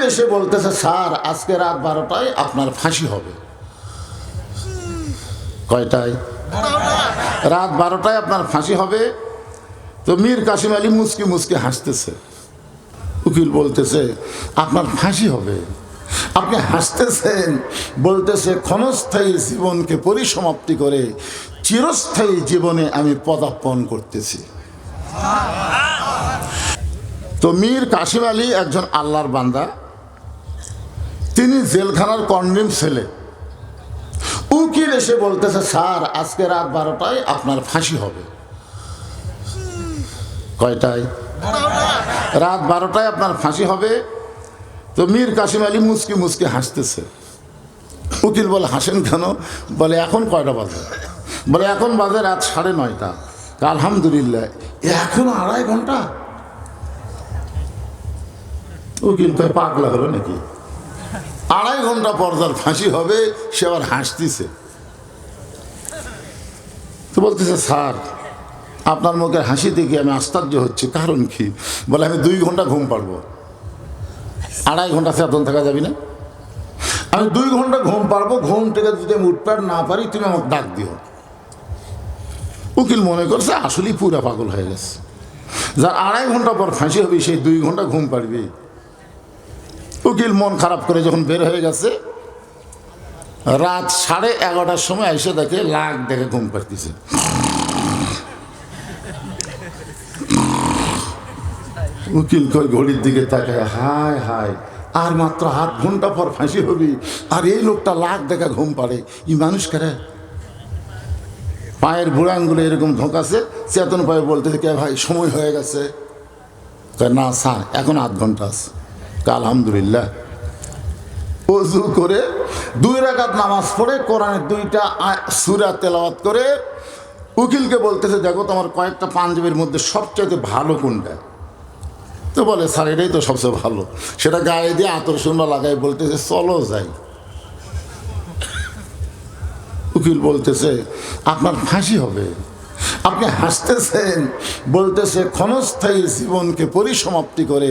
উকিল এসে বলতেছে, স্যার, আজকে রাত বারোটায় আপনার ফাঁসি হবে। কয়টায়? রাত বারোটায় আপনার ফাঁসি হবে। তো মীর কাসিম আলী মুসকি মুসকি হাসতেছে। উকিল বলতেছে, আপনার ফাঁসি হবে। আপনি হাসতেছেন, বলতেছে, ক্ষণস্থায়ী জীবনকে পরিসমাপ্তি করে চিরস্থায়ী জীবনে আমি পদার্পণ করতেছি। তো মীর কাসিম আলী একজন আল্লাহর বান্দা। তিনি জেলখানার কন্ডিম ছেলে। উকিল এসে বলতেছে, স্যার, আজকে রাত বারোটায় আপনার ফাঁসি হবে। কয়টায়? রাত বারোটায় আপনার ফাঁসি হবে। তো মীর কাশিম আলী মুসকি মুসকি হাসতেছে। উকিল বলে, হাসেন কেন? বলে, এখন কয়টা বাজে? বলে, এখন বাজে রাত সাড়ে নয়টা। আলহামদুলিল্লাহ, এখন আড়াই ঘণ্টা? উকিল কয়, পাগলা হলো নাকি? আড়াই ঘণ্টা পর তার ফাঁসি হবে, সে আবার হাসতেছে। তো বলতেছে, স্যার, আপনার মুখের হাসি দেখে আমি আশ্চর্য হচ্ছে। কারণ কি? বলে, আমি দুই ঘণ্টা ঘুম পারব আড়াই ঘণ্টা চেতন থাকা যাবি না। আমি দুই ঘণ্টা ঘুম পারব ঘুম থেকে যদি আমি উঠতে না পারি, তুমি আমাকে ডাক দিও। উকিল মনে করছে, আসলেই পুরা পাগল হয়ে গেছে। যার আড়াই ঘণ্টা পর ফাঁসি হবে, সেই দুই ঘণ্টা ঘুম পারবি উকিল মন খারাপ করে যখন বের হয়ে গেছে, রাত সাড়ে এগারোটার সময় এসে দেখে লাখ দেখে ঘুম পাড়তেছে। উকিল কই ঘড়ির দিকে তাকায়, হায় হায়, আর মাত্র আধ ঘণ্টা পর ফাঁসি হবি, আর এই লোকটা লাখ দেখা ঘুম পাড়ে, ই মানুষ করে পায়ের বুড়াঙ্গুলো এরকম ধোকাছে চেতন পায়ে বলতে কে ভাই, সময় হয়ে গেছে। না স্যার, এখন আধ ঘণ্টা আছে। তা আলহামদুলিল্লাহ। অজু করে দুই রাকাত নামাজ পড়ে কোরআনের দুইটা সূরা তেলাওয়াত করে উকিলকে বলতেছে, দেখো তোমার কয়েকটা পাঞ্জাবির মধ্যে সবচাইতে ভালো কোনটা? তো বলে, স্যার, এটাই তো সবচেয়ে ভালো। সেটা গায়ে দিয়ে আতর শূন্য লাগাই বলতেছে, চলো যাই। উকিল বলতেছে, আপনার ফাঁসি হবে। আপনি হাসতেছেন। বলতেছে, ক্ষণস্থায়ী জীবনকে পরিসমাপ্তি করে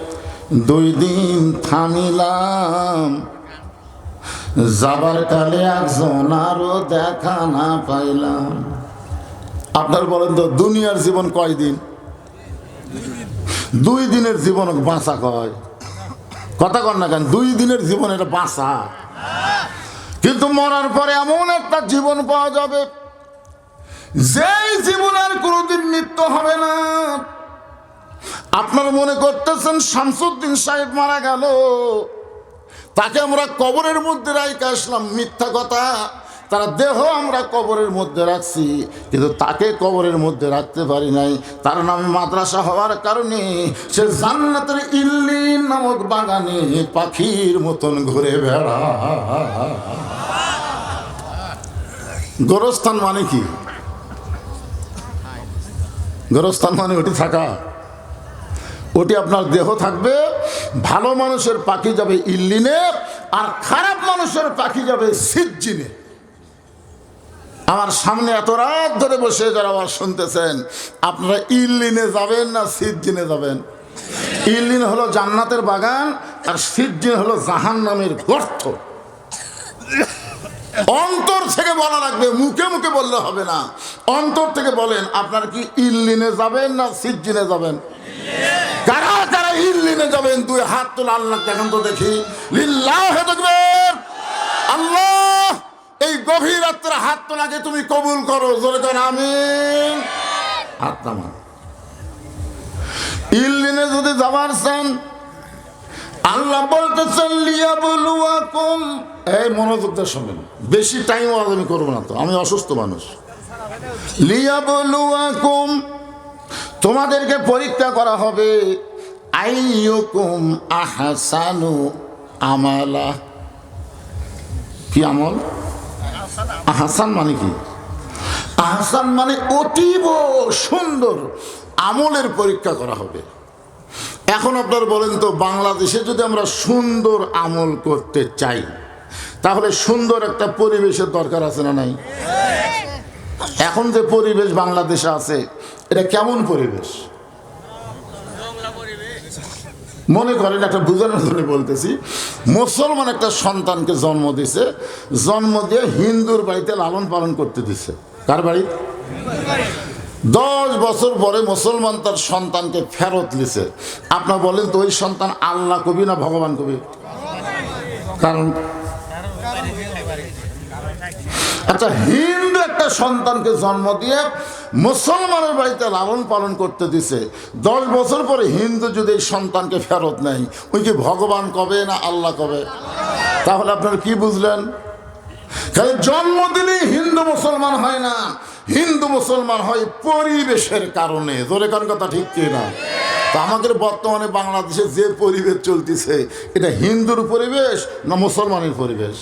দুই দিন থামিলাম। যাবার কালে একজন আরও দেখা না পাইলাম। আপনার বলেন তো, দুনিয়ার জীবন কয় দিন? দুই দিনের জীবন বাঁচা কয়। কথা কর না কেন, দুই দিনের জীবন এটা বাঁচা। কিন্তু মরার পরে এমন একটা জীবন পাওয়া যাবে, যেই জীবন আর কোনোদিন মৃত্যু হবে না। আপনারা মনে করতেছেন শামসুদ্দিন সাহেব মারা গেল? তাকে আমরা কবরের মধ্যে রাইকে আসলাম, মিথ্যা কথা। তারা দেহ আমরা কবরের মধ্যে রাখছি, কিন্তু তাকে কবরের মধ্যে রাখতে পারি নাই। তার নামে মাদ্রাসা হওয়ার কারণে সে জান্নাতের ইল্লি নামক বাগানে পাখির মতন ঘুরে বেড়া গোরস্থান মানে কি? গোরস্থান মানে ওটি থাকা। ওটি আপনার দেহ থাকবে, ভালো মানুষের পাখি যাবে ইল্লিনে, আর খারাপ মানুষের পাখি যাবে সিজ্জিনে। আমার সামনে এত রাত ধরে বসে যারা আবার শুনতেছেন, আপনারা ইল্লিনে যাবেন না সিজ্জিনে যাবেন? ইল্লিন হলো জান্নাতের বাগান, আর সিজ্জিন হলো জাহান নামের গর্ত। অন্তর থেকে বলা লাগবে, মুখে মুখে বললে হবে না। অন্তর থেকে বলেন, আপনার কি ইল্লিনে যাবেন না সিজ্জিনে যাবেন? কারা কারা ইল্লিনে যাবেন, দুই হাত তোলা আল্লাহ দেখেন তো দেখি। লিল্লাহ আল্লাহ, এই গভীর রাত্রে হাত তোলাকে তুমি কবুল করো, জোরে কর আমিন। হাত নামা ইল্লিনে যদি যাবার চান, আল্লাহ বলতেছেন লিয়া বলুয়া কম এই মনোযোগ দিয়ে শোনেন, বেশি টাইম আমি করব না তো, আমি অসুস্থ মানুষ। লিয়া বলুয়া কম তোমাদেরকে পরীক্ষা করা হবে। আইয়ুকুম আহসানু আমালা। কি আমল? আহসান মানে কি? আহসান মানে অতীব সুন্দর আমলের পরীক্ষা করা হবে। এখন আপনার বলেন তো, বাংলাদেশে যদি আমরা সুন্দর আমল করতে চাই, তাহলে সুন্দর একটা পরিবেশের দরকার আছে না নাই? এখন যে পরিবেশ বাংলাদেশে আছে এটা কেমন পরিবেশ? মনে করেন, একটা বোঝানোর জন্য বলতেছি, মুসলমান একটা সন্তানকে জন্ম দিছে, জন্ম দিয়ে হিন্দুর বাড়িতে লালন পালন করতে দিছে। কার বাড়ি? দশ বছর পরে মুসলমান তার সন্তানকে ফেরত লিছে আপনার বলেন তো, ওই সন্তান আল্লাহ কবি না ভগবান কবি? কারণ? আচ্ছা হিন্দু একটা সন্তানকে জন্ম দিয়ে মুসলমানের বাড়িতে লালন পালন করতে দিছে। দশ বছর পরে হিন্দু যদি এই সন্তানকে ফেরত নেয়, ওই কি ভগবান কবে না আল্লাহ কবে? তাহলে আপনারা কি বুঝলেন? খালি জন্ম দিলেই হিন্দু মুসলমান হয় না। হিন্দু মুসলমান হয় পরিবেশের কারণে। জোরে কারণ কথা ঠিক কি না? তো আমাদের বর্তমানে বাংলাদেশে যে পরিবেশ চলতেছে, এটা হিন্দুর পরিবেশ না মুসলমানের পরিবেশ?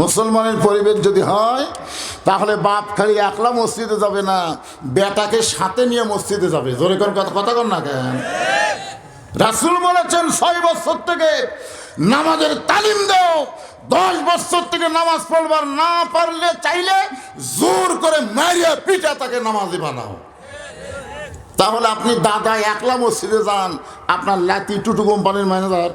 মুসলমানের পরিবেশ যদি হয়, তাহলে বাপ খালি একলা মসজিদে যাবে না, বেটাকে সাথে নিয়ে মসজিদে যাবে। জোরে কোন কথা কথা কর না কেন? রাসুল বলেছেন, ছয় বছর থেকে নামাজের তালিম দাও, দশ বছর থেকে নামাজ পড়বার না পারলে চাইলে জোর করে মারিয়া পিঠা তাকে নামাজি বানাও। তাহলে আপনি দাদা একলা মসজিদে যান, আপনার লাতি টুটু, কোম্পানির ম্যানেজার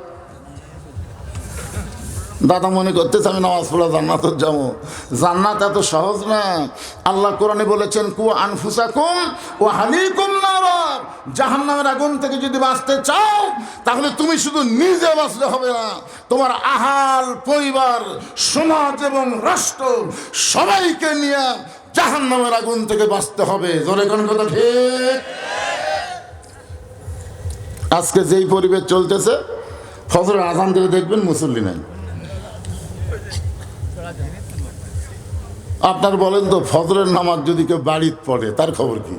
দাদা মনে করতেছে, আমি নামাজ পড়া জান্নাত যাব। জান্নাত এত সহজ না। আল্লাহ কোরআনে বলেছেন কু আনফুসাকুম ও হালিকুম নারার। জাহান্নামের আগুন থেকে যদি বাঁচতে চাও, তাহলে তুমি শুধু নিজে বাঁচলে হবে না। তোমার আহাল, পরিবার, সমাজ এবং রাষ্ট্র সবাইকে নিয়ে জাহান্নামের আগুন থেকে বাঁচতে হবে। জোরে কোন কথা ঠিক? আজকে যেই পরিবেশ চলতেছে, ফজরের আজান দিলে দেখবেন মুসল্লি নাই। আপনার বলেন তো, ফজরের নামাজ যদি কেউ বাড়িতে পড়ে, তার খবর কি?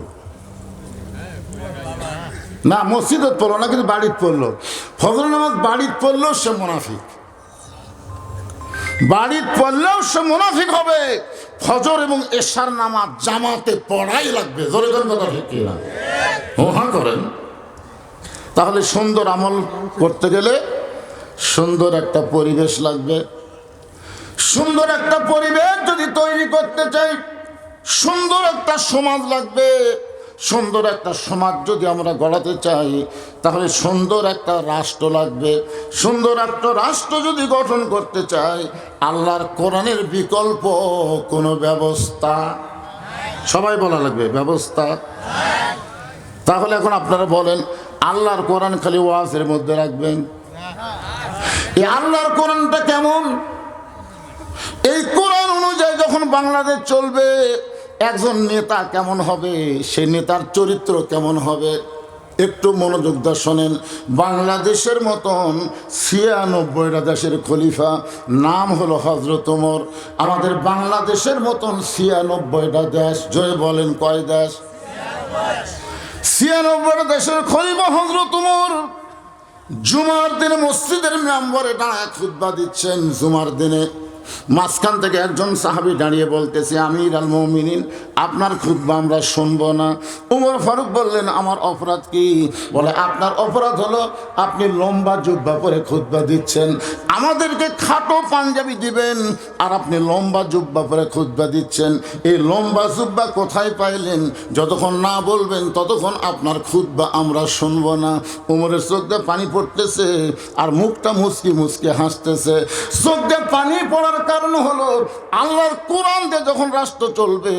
না মসজিদত পড়ল না, কিন্তু বাড়িতে পড়ল। ফজরের নামাজ বাড়িতে পড়লেও সে মুনাফিক। বাড়িতে পড়লেও সে মুনাফিক হবে। ফজর এবং এশার নামাজ জামাতে পড়াই লাগবে। জোরে ওহা করেন। তাহলে সুন্দর আমল করতে গেলে সুন্দর একটা পরিবেশ লাগবে। সুন্দর একটা পরিবেশ যদি তৈরি করতে চাই, সুন্দর একটা সমাজ লাগবে। সুন্দর একটা সমাজ যদি আমরা গড়াতে চাই, তাহলে সুন্দর একটা রাষ্ট্র লাগবে। সুন্দর একটা রাষ্ট্র যদি গঠন করতে চাই, আল্লাহর কোরআনের বিকল্প কোনো ব্যবস্থা? সবাই বলা লাগবে, ব্যবস্থা? তাহলে এখন আপনারা বলেন, আল্লাহর কোরআন খালি ওয়াজের মধ্যে রাখবেন? এই আল্লাহর কোরআনটা কেমন? এই কোরআন অনুযায়ী যখন বাংলাদেশ চলবে, একজন নেতা কেমন হবে, সে নেতার চরিত্র কেমন হবে? একটু মনোযোগ দিয়ে শোনেন। বাংলাদেশের মতন ছিয়ানব্বইটা দেশের খলিফা, নাম হলো হজরত ওমর। আমাদের বাংলাদেশের মতন ছিয়ানব্বইটা দেশ জয় বলেন কয় দেশ? ছিয়ানব্বইটা দেশের খলিফা হজরত ওমর। জুমার দিনে মসজিদের মেম্বরে দাঁড়ায় খুদ্া দিচ্ছেন, জুমার দিনে। মাঝখান থেকে একজন সাহাবি দাঁড়িয়ে বলতেছে, আমির আল মমিনিন, আপনার খুদ্া আমরা শুনব না। উমর ফারুক বললেন, আমার অপরাধ কি? বলে, আপনার অপরাধ হলো, আপনি লম্বা জুব্বা পরে খুদ্া দিচ্ছেন। আমাদেরকে খাটো পাঞ্জাবি দিবেন আর আপনি লম্বা জুব্বা পরে খুদ্া দিচ্ছেন। এই লম্বা জুব্বা কোথায় পাইলেন? যতক্ষণ না বলবেন, ততক্ষণ আপনার খুদ্া আমরা শুনব না। উমরের চোখ পানি পড়তেছে আর মুখটা মুচকি মুচকি হাসতেছে। চোখ পানি পড়ার কারণ হলো, আল্লাহর কোরআন দিয়ে যখন রাষ্ট্র চলবে,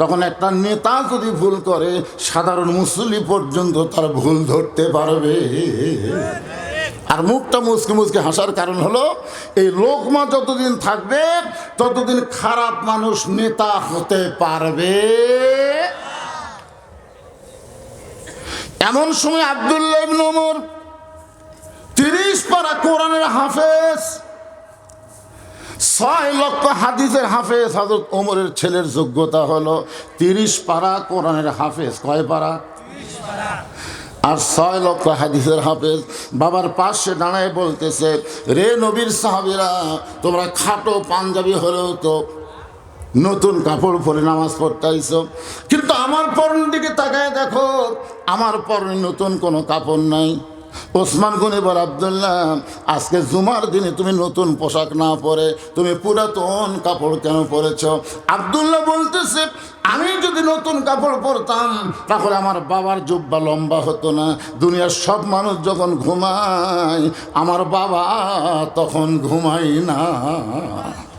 তখন একটা নেতা যদি ভুল করে, সাধারণ মুসলি পর্যন্ত তার ভুল ধরতে পারবে। আর মুখটা মুচকে মুচকে হাসার কারণ হলো, এই লোকমা যতদিন থাকবে, ততদিন খারাপ মানুষ নেতা হতে পারবে। এমন সময় আবদুল্লাহ ইবনে ওমর তিরিশ পারা কোরআনের হাফেজ ছয় লক্ষ হাদিসের হাফেজ হজরত ওমরের ছেলের যোগ্যতা হলো তিরিশ পারা কোরআনের হাফেজ। কয় পারা? আর ছয় লক্ষ হাদিসের হাফেজ। বাবার পাশে দাঁড়ায় বলতেছে, রে নবীর সাহাবিরা, তোমরা খাটো পাঞ্জাবি হলেও তো নতুন কাপড় পরে নামাজ পড়তে আইছো কিন্তু আমার পরনের দিকে তাকায় দেখো, আমার পরনে নতুন কোনো কাপড় নাই। ওসমান গনিবর আবদুল্লাহ, আজকে জুমার দিনে তুমি নতুন পোশাক না পরে তুমি পুরাতন কাপড় কেন পরেছ? আবদুল্লাহ বলতেছে, আমি যদি নতুন কাপড় পরতাম, তাহলে আমার বাবার জুব্বা লম্বা হতো না। দুনিয়ার সব মানুষ যখন ঘুমায়, আমার বাবা তখন ঘুমাই না।